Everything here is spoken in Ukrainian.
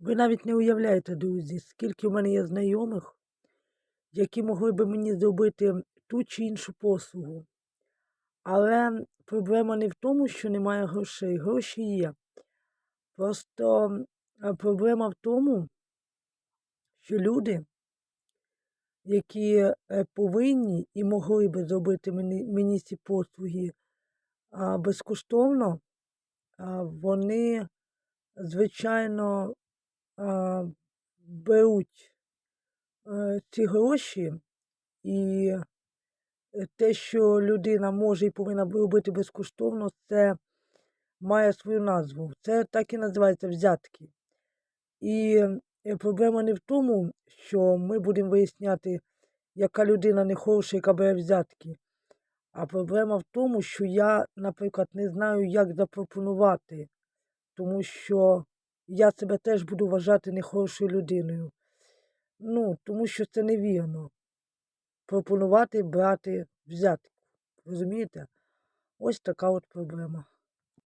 Ви навіть не уявляєте, друзі, скільки в мене є знайомих, які могли би мені зробити ту чи іншу послугу. Але проблема не в тому, що немає грошей. Гроші є. Просто проблема в тому, що люди, які е, повинні і могли би зробити мені, мені ці послуги безкоштовно, вони, звичайно, беруть е, ці гроші, і те, що людина може і повинна робити безкоштовно, це має свою назву. Це так і називається взятки. І е, проблема не в тому, що ми будемо виясняти, яка людина не хороша, яка бере взятки. А проблема в тому, що я, наприклад, не знаю, як запропонувати, тому що я себе теж буду вважати нехорошою людиною. Ну, тому що це невірно. Пропонувати брати взятку. Розумієте? Ось така от проблема.